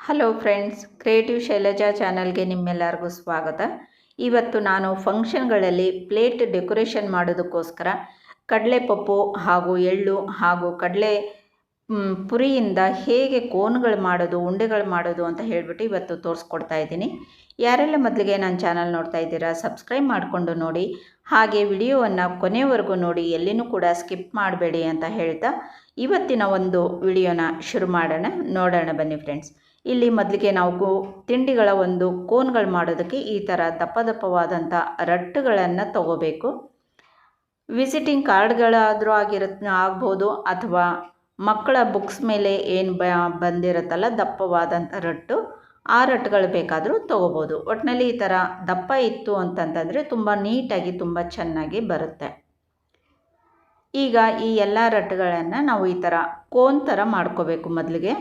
Hello friends creative Shailaja ಚಾನಲ್ಗೆ ನಿಮ್ಮೆಲ್ಲರಿಗೂ ಸ್ವಾಗತ. ಇವತ್ತು ನಾನು ಫಂಕ್ಷನ್ಗಳಲ್ಲಿ ಪ್ಲೇಟ್ ಡೆಕೋರೇಷನ್ ಮಾಡೋದಕ್ಕೋಸ್ಕರ ಕಡಲೆಪಪ್ಪು ಹಾಗೂ ಎಳ್ಳು ಹಾಗೂ ಕಡಲೆ ಪುರಿಯಿಂದ ಹೇಗೆ ಕೋನ್ಗಳು ಮಾಡೋದು, ಉಂಡೆಗಳು ಮಾಡೋದು ಅಂತ ಹೇಳಿಬಿಟ್ಟು ಇವತ್ತು ತೋರಿಸ್ಕೊಡ್ತಾ ಇದ್ದೀನಿ. ಯಾರೆಲ್ಲ ಮೊದಲಿಗೆ ನನ್ನ ಚಾನಲ್ ನೋಡ್ತಾ ಇದ್ದೀರಾ, ಸಬ್ಸ್ಕ್ರೈಬ್ ಮಾಡಿಕೊಂಡು ನೋಡಿ. ಹಾಗೆ ವಿಡಿಯೋವನ್ನು ಕೊನೆವರೆಗೂ ನೋಡಿ, ಎಲ್ಲಿನೂ ಕೂಡ ಸ್ಕಿಪ್ ಮಾಡಬೇಡಿ ಅಂತ ಹೇಳ್ತಾ ಇವತ್ತಿನ ಒಂದು ವಿಡಿಯೋನ ಶುರು ಮಾಡೋಣ, ನೋಡೋಣ ಬನ್ನಿ ಫ್ರೆಂಡ್ಸ್. ಇಲ್ಲಿ ಮೊದಲಿಗೆ ನಾವು ತಿಂಡಿಗಳ ಒಂದು ಕೋನ್ಗಳು ಮಾಡೋದಕ್ಕೆ ಈ ಥರ ದಪ್ಪ ದಪ್ಪವಾದಂಥ ರಟ್ಟುಗಳನ್ನು ತಗೋಬೇಕು. ವಿಸಿಟಿಂಗ್ ಕಾರ್ಡ್ಗಳಾದರೂ ಆಗಿರುತ್ತೆ ಆಗ್ಬೋದು ಅಥವಾ ಮಕ್ಕಳ ಬುಕ್ಸ್ ಮೇಲೆ ಏನು ಬ, ಬಂದಿರುತ್ತಲ್ಲ ದಪ್ಪವಾದಂಥ ರಟ್ಟು, ಆ ರಟ್ಟುಗಳು ಬೇಕಾದರೂ ತೊಗೋಬೋದು. ಒಟ್ಟಿನಲ್ಲಿ ಈ ಥರ ದಪ್ಪ ಇತ್ತು ಅಂತಂತಂದರೆ ತುಂಬ ನೀಟಾಗಿ, ತುಂಬ ಚೆನ್ನಾಗಿ ಬರುತ್ತೆ. ಈಗ ಈ ಎಲ್ಲ ರಟ್ಟುಗಳನ್ನು ನಾವು ಈ ಥರ ಕೋನ್ ಥರ ಮಾಡ್ಕೋಬೇಕು ಮೊದಲಿಗೆ.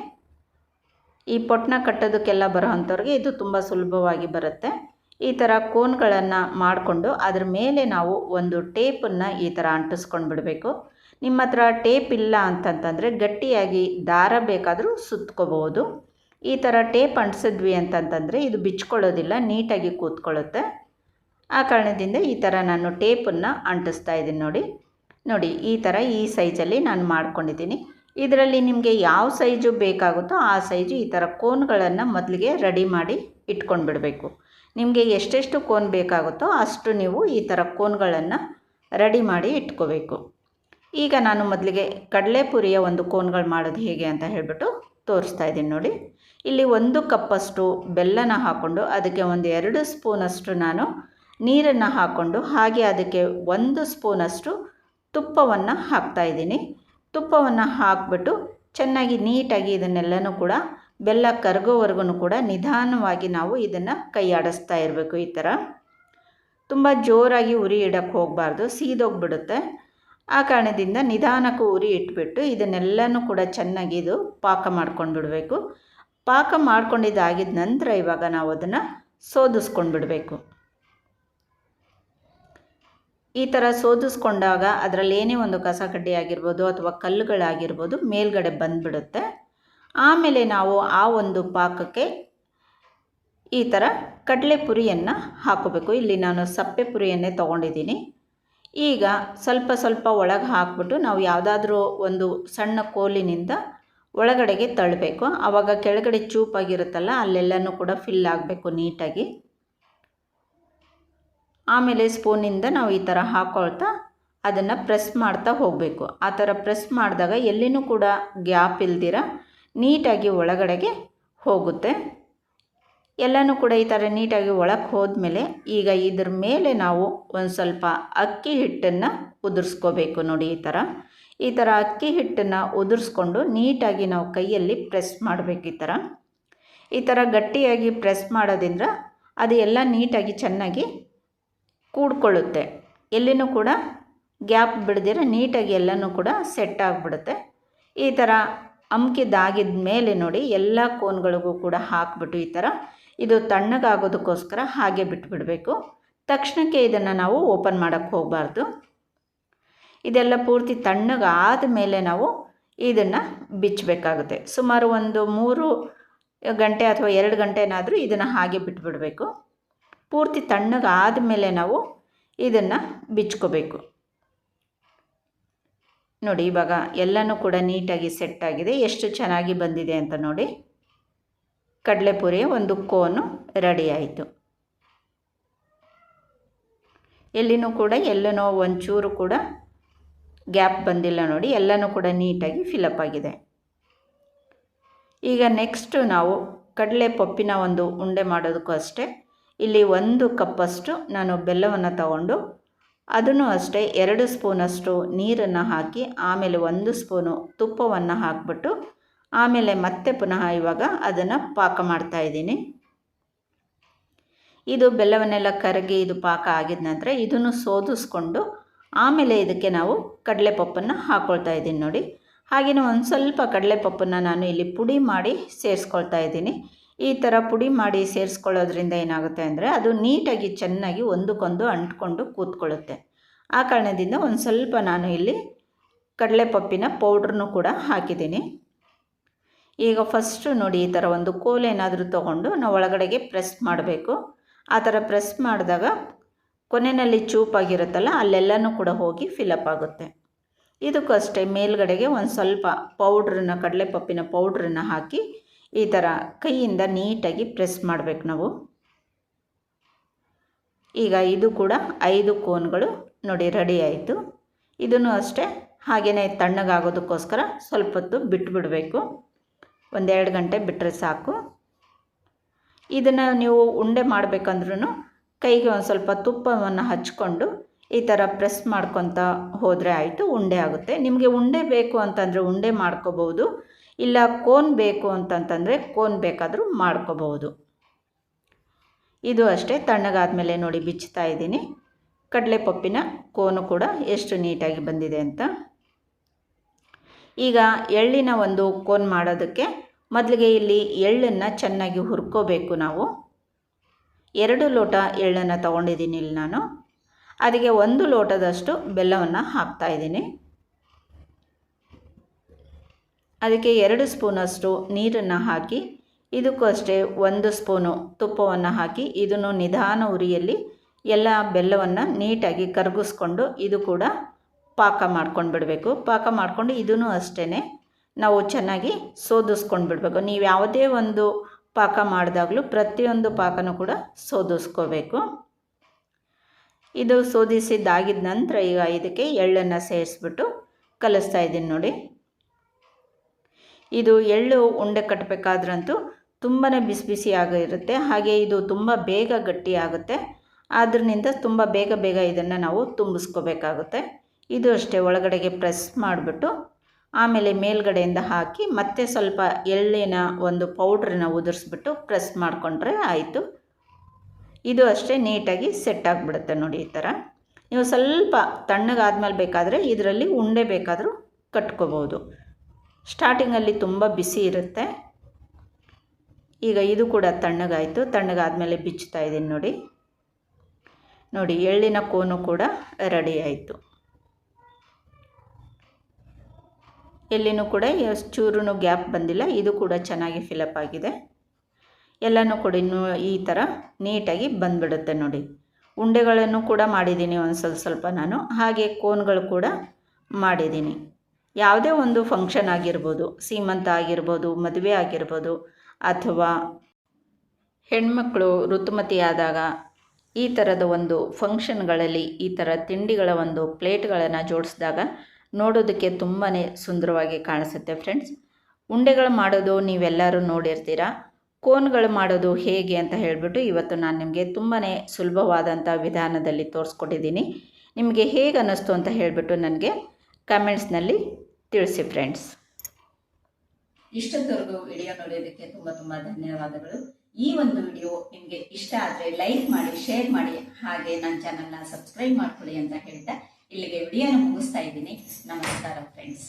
ಈ ಪೊಟ್ನ ಕಟ್ಟೋದಕ್ಕೆಲ್ಲ ಬರೋ ಇದು ತುಂಬ ಸುಲಭವಾಗಿ ಬರುತ್ತೆ. ಈ ಥರ ಕೋನ್ಗಳನ್ನು ಮಾಡಿಕೊಂಡು ಅದ್ರ ಮೇಲೆ ನಾವು ಒಂದು ಟೇಪನ್ನು ಈ ಥರ ಅಂಟಿಸ್ಕೊಂಡು ಬಿಡಬೇಕು ನಿಮ್ಮ ಹತ್ರ ಟೇಪ್ ಇಲ್ಲ ಅಂತಂತಂದರೆ ಗಟ್ಟಿಯಾಗಿ ದಾರ ಬೇಕಾದರೂ ಸುತ್ಕೋಬೋದು. ಈ ಥರ ಟೇಪ್ ಅಂಟಿಸಿದ್ವಿ ಅಂತಂತಂದರೆ ಇದು ಬಿಚ್ಕೊಳ್ಳೋದಿಲ್ಲ, ನೀಟಾಗಿ ಕೂತ್ಕೊಳ್ಳುತ್ತೆ. ಆ ಕಾರಣದಿಂದ ಈ ಥರ ನಾನು ಟೇಪನ್ನು ಅಂಟಿಸ್ತಾ ಇದ್ದೀನಿ ನೋಡಿ. ನೋಡಿ, ಈ ಥರ ಈ ಸೈಜಲ್ಲಿ ನಾನು ಮಾಡ್ಕೊಂಡಿದ್ದೀನಿ. ಇದರಲ್ಲಿ ನಿಮಗೆ ಯಾವ ಸೈಜು ಬೇಕಾಗುತ್ತೋ ಆ ಸೈಜು ಈ ಥರ ಕೋನ್ಗಳನ್ನು ಮೊದಲಿಗೆ ರೆಡಿ ಮಾಡಿ ಇಟ್ಕೊಂಡು ಬಿಡಬೇಕು ನಿಮಗೆ ಎಷ್ಟೆಷ್ಟು ಕೋನ್ ಬೇಕಾಗುತ್ತೋ ಅಷ್ಟು ನೀವು ಈ ಥರ ಕೋನ್ಗಳನ್ನು ರೆಡಿ ಮಾಡಿ ಇಟ್ಕೋಬೇಕು. ಈಗ ನಾನು ಮೊದಲಿಗೆ ಕಡಲೆಪುರಿಯ ಒಂದು ಕೋನ್ಗಳು ಮಾಡೋದು ಹೇಗೆ ಅಂತ ಹೇಳಿಬಿಟ್ಟು ತೋರಿಸ್ತಾ ಇದ್ದೀನಿ ನೋಡಿ. ಇಲ್ಲಿ ಒಂದು ಕಪ್ಪಷ್ಟು ಬೆಲ್ಲನ ಹಾಕ್ಕೊಂಡು ಅದಕ್ಕೆ ಒಂದು ಎರಡು ಸ್ಪೂನಷ್ಟು ನಾನು ನೀರನ್ನು ಹಾಕ್ಕೊಂಡು ಹಾಗೆ ಅದಕ್ಕೆ ಒಂದು ಸ್ಪೂನಷ್ಟು ತುಪ್ಪವನ್ನು ಹಾಕ್ತಾ ಇದ್ದೀನಿ. ತುಪ್ಪವನ್ನು ಹಾಕ್ಬಿಟ್ಟು ಚೆನ್ನಾಗಿ ನೀಟಾಗಿ ಇದನ್ನೆಲ್ಲನೂ ಕೂಡ ಬೆಲ್ಲ ಕರಗೋವರೆಗೂ ಕೂಡ ನಿಧಾನವಾಗಿ ನಾವು ಇದನ್ನು ಕೈಯಾಡಿಸ್ತಾ ಇರಬೇಕು ಈ ಥರ. ತುಂಬ ಜೋರಾಗಿ ಉರಿ ಇಡಕ್ಕೆ ಹೋಗಬಾರ್ದು, ಸೀದೋಗ್ಬಿಡುತ್ತೆ. ಆ ಕಾರಣದಿಂದ ನಿಧಾನಕ್ಕೂ ಉರಿ ಇಟ್ಬಿಟ್ಟು ಇದನ್ನೆಲ್ಲನೂ ಕೂಡ ಚೆನ್ನಾಗಿ ಇದು ಪಾಕ ಮಾಡ್ಕೊಂಡು ಬಿಡಬೇಕು ಪಾಕ ಮಾಡ್ಕೊಂಡಿದ್ದಾಗಿದ್ದ ನಂತರ ಇವಾಗ ನಾವು ಅದನ್ನು ಸೋದಿಸ್ಕೊಂಡು ಬಿಡಬೇಕು ಈ ಥರ ಸೋದಿಸ್ಕೊಂಡಾಗ ಅದರಲ್ಲಿ ಏನೇ ಒಂದು ಕಸ ಕಡ್ಡಿ ಆಗಿರ್ಬೋದು ಅಥವಾ ಕಲ್ಲುಗಳಾಗಿರ್ಬೋದು ಮೇಲ್ಗಡೆ ಬಂದುಬಿಡುತ್ತೆ. ಆಮೇಲೆ ನಾವು ಆ ಒಂದು ಪಾಕಕ್ಕೆ ಈ ಥರ ಕಡಲೆ ಪುರಿಯನ್ನು ಹಾಕೋಬೇಕು ಇಲ್ಲಿ ನಾನು ಸಪ್ಪೆ ಪುರಿಯನ್ನೇ ತೊಗೊಂಡಿದ್ದೀನಿ. ಈಗ ಸ್ವಲ್ಪ ಸ್ವಲ್ಪ ಒಳಗೆ ಹಾಕ್ಬಿಟ್ಟು ನಾವು ಯಾವುದಾದ್ರೂ ಒಂದು ಸಣ್ಣ ಕೋಲಿನಿಂದ ಒಳಗಡೆಗೆ ತಳ್ಳಬೇಕು. ಆವಾಗ ಕೆಳಗಡೆ ಚೂಪಾಗಿರುತ್ತಲ್ಲ ಅಲ್ಲೆಲ್ಲನೂ ಕೂಡ ಫಿಲ್ ಆಗಬೇಕು ನೀಟಾಗಿ. ಆಮೇಲೆ ಸ್ಪೂನಿಂದ ನಾವು ಈ ಥರ ಹಾಕೊಳ್ತಾ ಅದನ್ನು ಪ್ರೆಸ್ ಮಾಡ್ತಾ ಹೋಗಬೇಕು. ಆ ಥರ ಪ್ರೆಸ್ ಮಾಡಿದಾಗ ಎಲ್ಲಿನೂ ಕೂಡ ಗ್ಯಾಪ್ ಇಲ್ದಿರ ನೀಟಾಗಿ ಒಳಗಡೆಗೆ ಹೋಗುತ್ತೆ. ಎಲ್ಲನೂ ಕೂಡ ಈ ಥರ ನೀಟಾಗಿ ಒಳಕ್ಕೆ ಹೋದ್ಮೇಲೆ ಈಗ ಇದ್ರ ಮೇಲೆ ನಾವು ಒಂದು ಸ್ವಲ್ಪ ಅಕ್ಕಿ ಹಿಟ್ಟನ್ನು ಉದುರಿಸ್ಕೋಬೇಕು ನೋಡಿ ಈ ಥರ. ಈ ಥರ ಅಕ್ಕಿ ಹಿಟ್ಟನ್ನು ಉದುರಿಸ್ಕೊಂಡು ನೀಟಾಗಿ ನಾವು ಕೈಯಲ್ಲಿ ಪ್ರೆಸ್ ಮಾಡಬೇಕು ಈ ಥರ. ಈ ಥರ ಗಟ್ಟಿಯಾಗಿ ಪ್ರೆಸ್ ಮಾಡೋದ್ರಿಂದ ಅದು ಎಲ್ಲ ನೀಟಾಗಿ ಚೆನ್ನಾಗಿ ಕೂಡ್ಕೊಳ್ಳುತ್ತೆ. ಎಲ್ಲಿನೂ ಕೂಡ ಗ್ಯಾಪ್ ಬಿಡದಿರೋ ನೀಟಾಗಿ ಎಲ್ಲನೂ ಕೂಡ ಸೆಟ್ ಆಗಿಬಿಡುತ್ತೆ. ಈ ಥರ ಅಮ್ಕಿದಾಗಿದ ಮೇಲೆ ನೋಡಿ ಎಲ್ಲ ಕೋನ್ಗಳಿಗೂ ಕೂಡ ಹಾಕ್ಬಿಟ್ಟು ಈ ಥರ ಇದು ತಣ್ಣಗಾಗೋದಕ್ಕೋಸ್ಕರ ಹಾಗೆ ಬಿಟ್ಬಿಡಬೇಕು. ತಕ್ಷಣಕ್ಕೆ ಇದನ್ನು ನಾವು ಓಪನ್ ಮಾಡೋಕ್ಕೆ ಹೋಗಬಾರ್ದು. ಇದೆಲ್ಲ ಪೂರ್ತಿ ತಣ್ಣಗಾದ ಮೇಲೆ ನಾವು ಇದನ್ನು ಬಿಚ್ಚಬೇಕಾಗುತ್ತೆ ಸುಮಾರು ಒಂದು ಮೂರು ಗಂಟೆ ಅಥವಾ ಎರಡು ಗಂಟೆನಾದರೂ ಇದನ್ನು ಹಾಗೆ ಬಿಟ್ಬಿಡಬೇಕು. ಪೂರ್ತಿ ತಣ್ಣಗಾದ ಮೇಲೆ ನಾವು ಇದನ್ನು ಬಿಚ್ಕೋಬೇಕು. ನೋಡಿ, ಇವಾಗ ಎಲ್ಲನೂ ಕೂಡ ನೀಟಾಗಿ ಸೆಟ್ ಆಗಿದೆ. ಎಷ್ಟು ಚೆನ್ನಾಗಿ ಬಂದಿದೆ ಅಂತ ನೋಡಿ. ಕಡಲೆಪುರಿಯ ಒಂದು ಕೋನು ರೆಡಿ ಆಯಿತು. ಎಲ್ಲಿನೂ ಕೂಡ ಎಲ್ಲನೋ ಒಂಚೂರು ಕೂಡ ಗ್ಯಾಪ್ ಬಂದಿಲ್ಲ ನೋಡಿ, ಎಲ್ಲನೂ ಕೂಡ ನೀಟಾಗಿ ಫಿಲಪ್ ಆಗಿದೆ. ಈಗ ನೆಕ್ಸ್ಟು ನಾವು ಕಡಲೆ ಪಪ್ಪಿನ ಒಂದು ಉಂಡೆ ಮಾಡೋದಕ್ಕೂ ಅಷ್ಟೇ, ಇಲ್ಲಿ ಒಂದು ಕಪ್ಪಷ್ಟು ನಾನು ಬೆಲ್ಲವನ್ನು ತಗೊಂಡು ಅದನ್ನು ಅಷ್ಟೇ ಎರಡು ಸ್ಪೂನಷ್ಟು ನೀರನ್ನು ಹಾಕಿ, ಆಮೇಲೆ ಒಂದು ಸ್ಪೂನು ತುಪ್ಪವನ್ನು ಹಾಕ್ಬಿಟ್ಟು ಆಮೇಲೆ ಮತ್ತೆ ಪುನಃ ಇವಾಗ ಅದನ್ನು ಪಾಕ ಮಾಡ್ತಾ ಇದ್ದೀನಿ. ಇದು ಬೆಲ್ಲವನ್ನೆಲ್ಲ ಕರಗಿ ಇದು ಪಾಕ ಆಗಿದ ನಂತರ ಇದನ್ನು ಸೋದಿಸ್ಕೊಂಡು ಆಮೇಲೆ ಇದಕ್ಕೆ ನಾವು ಕಡಲೆಪಪ್ಪನ್ನು ಹಾಕ್ಕೊಳ್ತಾ ಇದ್ದೀನಿ ನೋಡಿ. ಹಾಗೆಯೇ ಒಂದು ಸ್ವಲ್ಪ ಕಡಲೆಪಪ್ಪನ್ನು ನಾನು ಇಲ್ಲಿ ಪುಡಿ ಮಾಡಿ ಸೇರಿಸ್ಕೊಳ್ತಾ ಇದ್ದೀನಿ. ಈ ಥರ ಪುಡಿ ಮಾಡಿ ಸೇರಿಸ್ಕೊಳ್ಳೋದ್ರಿಂದ ಏನಾಗುತ್ತೆ ಅಂದರೆ ಅದು ನೀಟಾಗಿ ಚೆನ್ನಾಗಿ ಒಂದಕ್ಕೊಂದು ಅಂಟ್ಕೊಂಡು ಕೂತ್ಕೊಳ್ಳುತ್ತೆ. ಆ ಕಾರಣದಿಂದ ಒಂದು ಸ್ವಲ್ಪ ನಾನು ಇಲ್ಲಿ ಕಡಲೆಪಪ್ಪಿನ ಪೌಡ್ರನ್ನು ಕೂಡ ಹಾಕಿದ್ದೀನಿ. ಈಗ ಫಸ್ಟು ನೋಡಿ ಈ ಥರ ಒಂದು ಕೋಲ್ ಏನಾದರೂ ತೊಗೊಂಡು ನಾವು ಒಳಗಡೆಗೆ ಪ್ರೆಸ್ ಮಾಡಬೇಕು. ಆ ಥರ ಪ್ರೆಸ್ ಮಾಡಿದಾಗ ಕೊನೆಯಲ್ಲಿ ಚೂಪಾಗಿರುತ್ತಲ್ಲ, ಅಲ್ಲೆಲ್ಲನೂ ಕೂಡ ಹೋಗಿ ಫಿಲಪ್ ಆಗುತ್ತೆ. ಇದಕ್ಕೂ ಅಷ್ಟೇ, ಮೇಲ್ಗಡೆಗೆ ಒಂದು ಸ್ವಲ್ಪ ಪೌಡ್ರನ್ನ ಕಡಲೆಪಪ್ಪಿನ ಪೌಡ್ರನ್ನ ಹಾಕಿ ಈ ಥರ ಕೈಯಿಂದ ನೀಟಾಗಿ ಪ್ರೆಸ್ ಮಾಡಬೇಕು ನಾವು. ಈಗ ಇದು ಕೂಡ ಐದು ಕೋನ್ಗಳು ನೋಡಿ ರೆಡಿ ಆಯಿತು. ಇದನ್ನು ಅಷ್ಟೇ ಹಾಗೆಯೇ ತಣ್ಣಗಾಗೋದಕ್ಕೋಸ್ಕರ ಸ್ವಲ್ಪ ಹೊತ್ತು ಬಿಟ್ಬಿಡಬೇಕು. ಒಂದೆರಡು ಗಂಟೆ ಬಿಟ್ಟರೆ ಸಾಕು. ಇದನ್ನು ನೀವು ಉಂಡೆ ಮಾಡಬೇಕಂದ್ರೂ ಕೈಗೆ ಒಂದು ಸ್ವಲ್ಪ ತುಪ್ಪವನ್ನು ಹಚ್ಕೊಂಡು ಈ ಥರ ಪ್ರೆಸ್ ಮಾಡ್ಕೊತ ಹೋದರೆ ಆಯಿತು, ಉಂಡೆ ಆಗುತ್ತೆ. ನಿಮಗೆ ಉಂಡೆ ಬೇಕು ಅಂತಂದರೆ ಉಂಡೆ ಮಾಡ್ಕೋಬೋದು ಇಲ್ಲ ಕೋನ್ ಬೇಕು ಅಂತಂತಂದರೆ ಕೋನ್ ಬೇಕಾದರೂ ಮಾಡ್ಕೋಬಹುದು. ಇದು ಅಷ್ಟೇ, ತಣ್ಣಗಾದ್ಮೇಲೆ ನೋಡಿ ಬಿಚ್ಚುತ್ತಾ ಇದ್ದೀನಿ. ಕಡಲೆಪಪ್ಪಿನ ಕೋನು ಕೂಡ ಎಷ್ಟು ನೀಟಾಗಿ ಬಂದಿದೆ ಅಂತ. ಈಗ ಎಳ್ಳಿನ ಒಂದು ಕೋನ್ ಮಾಡೋದಕ್ಕೆ ಮೊದಲಿಗೆ ಇಲ್ಲಿ ಎಳ್ಳನ್ನು ಚೆನ್ನಾಗಿ ಹುರ್ಕೋಬೇಕು ನಾವು. ಎರಡು ಲೋಟ ಎಳ್ಳನ್ನು ತೊಗೊಂಡಿದ್ದೀನಿ ಇಲ್ಲಿ ನಾನು. ಅದಕ್ಕೆ ಒಂದು ಲೋಟದಷ್ಟು ಬೆಲ್ಲವನ್ನು ಹಾಕ್ತಾಯಿದ್ದೀನಿ ಅದಕ್ಕೆ ಎರಡು ಸ್ಪೂನಷ್ಟು ನೀರನ್ನು ಹಾಕಿ, ಇದಕ್ಕೂ ಅಷ್ಟೇ ಒಂದು ಸ್ಪೂನು ತುಪ್ಪವನ್ನು ಹಾಕಿ, ಇದನ್ನು ನಿಧಾನ ಉರಿಯಲ್ಲಿ ಎಲ್ಲ ಬೆಲ್ಲವನ್ನು ನೀಟಾಗಿ ಕರಗಿಸ್ಕೊಂಡು ಇದು ಕೂಡ ಪಾಕ ಮಾಡ್ಕೊಂಡು ಬಿಡಬೇಕು ಪಾಕ ಮಾಡಿಕೊಂಡು ಇದೂ ಅಷ್ಟೇ ನಾವು ಚೆನ್ನಾಗಿ ಸೋದಿಸ್ಕೊಂಡು ಬಿಡಬೇಕು ನೀವು ಯಾವುದೇ ಒಂದು ಪಾಕ ಮಾಡಿದಾಗಲೂ ಪ್ರತಿಯೊಂದು ಪಾಕನೂ ಕೂಡ ಸೋದಿಸ್ಕೋಬೇಕು. ಇದು ಸೋದಿಸಿದ್ದಾಗಿದ್ದ ನಂತರ ಈಗ ಇದಕ್ಕೆ ಎಳ್ಳನ್ನು ಸೇರಿಸ್ಬಿಟ್ಟು ಕಲಿಸ್ತಾ ಇದ್ದೀನಿ ನೋಡಿ. ಇದು ಎಳ್ಳು ಉಂಡೆ ಕಟ್ಟಬೇಕಾದ್ರಂತೂ ತುಂಬಾ ಬಿಸಿ ಬಿಸಿ ಆಗಿರುತ್ತೆ. ಹಾಗೆ ಇದು ತುಂಬ ಬೇಗ ಗಟ್ಟಿ ಆಗುತ್ತೆ ತುಂಬ ಬೇಗ ಬೇಗ ಇದನ್ನು ನಾವು ತುಂಬಿಸ್ಕೋಬೇಕಾಗುತ್ತೆ. ಇದು ಅಷ್ಟೇ ಒಳಗಡೆಗೆ ಪ್ರೆಸ್ ಮಾಡಿಬಿಟ್ಟು ಆಮೇಲೆ ಮೇಲ್ಗಡೆಯಿಂದ ಹಾಕಿ ಮತ್ತೆ ಸ್ವಲ್ಪ ಎಳ್ಳಿನ ಒಂದು ಪೌಡ್ರನ್ನ ಉದುರಿಸ್ಬಿಟ್ಟು ಪ್ರೆಸ್ ಮಾಡಿಕೊಂಡ್ರೆ ಆಯಿತು. ಇದು ಅಷ್ಟೇ ನೀಟಾಗಿ ಸೆಟ್ ಆಗಿಬಿಡುತ್ತೆ ನೋಡಿ ಈ ಥರ. ನೀವು ಸ್ವಲ್ಪ ತಣ್ಣಗಾದ್ಮೇಲೆ ಬೇಕಾದರೆ ಇದರಲ್ಲಿ ಉಂಡೆ ಬೇಕಾದರೂ ಕಟ್ಕೋಬೋದು. ಸ್ಟಾರ್ಟಿಂಗಲ್ಲಿ ತುಂಬ ಬಿಸಿ ಇರುತ್ತೆ. ಈಗ ಇದು ಕೂಡ ತಣ್ಣಗಾಯಿತು. ತಣ್ಣಗಾದಮೇಲೆ ಬಿಚ್ಚುತ್ತಾ ಇದ್ದೀನಿ ನೋಡಿ. ನೋಡಿ, ಎಳ್ಳಿನ ಕೋನು ಕೂಡ ರೆಡಿ ಆಯಿತು. ಎಲ್ಲಿನೂ ಕೂಡ ಚೂರು ಗ್ಯಾಪ್ ಬಂದಿಲ್ಲ. ಇದು ಕೂಡ ಚೆನ್ನಾಗಿ ಫಿಲಪ್ ಆಗಿದೆ. ಎಲ್ಲನೂ ಕೂಡ ಇನ್ನೂ ಈ ಥರ ನೀಟಾಗಿ ಬಂದ್ಬಿಡುತ್ತೆ ನೋಡಿ. ಉಂಡೆಗಳನ್ನು ಕೂಡ ಮಾಡಿದ್ದೀನಿ ಒಂದು ಸ್ವಲ್ಪ ಸ್ವಲ್ಪ ನಾನು. ಹಾಗೆ ಕೋನ್ಗಳು ಕೂಡ ಮಾಡಿದ್ದೀನಿ. ಯಾವುದೇ ಒಂದು ಫಂಕ್ಷನ್ ಆಗಿರ್ಬೋದು, ಸೀಮಂತ ಆಗಿರ್ಬೋದು, ಮದುವೆ ಆಗಿರ್ಬೋದು, ಅಥವಾ ಹೆಣ್ಮಕ್ಕಳು ಋತುಮತಿಯಾದಾಗ ಈ ಥರದ ಒಂದು ಫಂಕ್ಷನ್ಗಳಲ್ಲಿ ಈ ಥರ ತಿಂಡಿಗಳ ಒಂದು ಪ್ಲೇಟ್ಗಳನ್ನು ಜೋಡಿಸಿದಾಗ ನೋಡೋದಕ್ಕೆ ತುಂಬಾ ಸುಂದರವಾಗಿ ಕಾಣಿಸುತ್ತೆ ಫ್ರೆಂಡ್ಸ್. ಉಂಡೆಗಳು ಮಾಡೋದು ನೀವೆಲ್ಲರೂ ನೋಡಿರ್ತೀರ? ಕೋನ್ಗಳು ಮಾಡೋದು ಹೇಗೆ ಅಂತ ಹೇಳಿಬಿಟ್ಟು ಇವತ್ತು ನಾನು ನಿಮಗೆ ತುಂಬಾ ಸುಲಭವಾದಂಥ ವಿಧಾನದಲ್ಲಿ ತೋರಿಸ್ಕೊಟ್ಟಿದ್ದೀನಿ. ನಿಮಗೆ ಹೇಗೆ ಅನ್ನಿಸ್ತು ಅಂತ ಹೇಳಿಬಿಟ್ಟು ನನಗೆ ಕಮೆಂಟ್ಸ್ನಲ್ಲಿ ತಿಳಿಸಿ ಫ್ರೆಂಡ್ಸ್. ಇಷ್ಟೊತ್ತವರೆಗೂ ವಿಡಿಯೋ ನೋಡೋದಕ್ಕೆ ತುಂಬ ತುಂಬ ಧನ್ಯವಾದಗಳು. ಈ ಒಂದು ವಿಡಿಯೋ ನಿಮಗೆ ಇಷ್ಟ ಆದರೆ ಲೈಕ್ ಮಾಡಿ, ಶೇರ್ ಮಾಡಿ, ಹಾಗೆ ನನ್ನ ಚಾನಲ್ನ ಸಬ್ಸ್ಕ್ರೈಬ್ ಮಾಡ್ಕೊಳ್ಳಿ ಅಂತ ಹೇಳ್ತಾ ಇಲ್ಲಿಗೆ ವಿಡಿಯೋನ ಮುಗಿಸ್ತಾ ಇದ್ದೀನಿ. ನಮಸ್ಕಾರ ಫ್ರೆಂಡ್ಸ್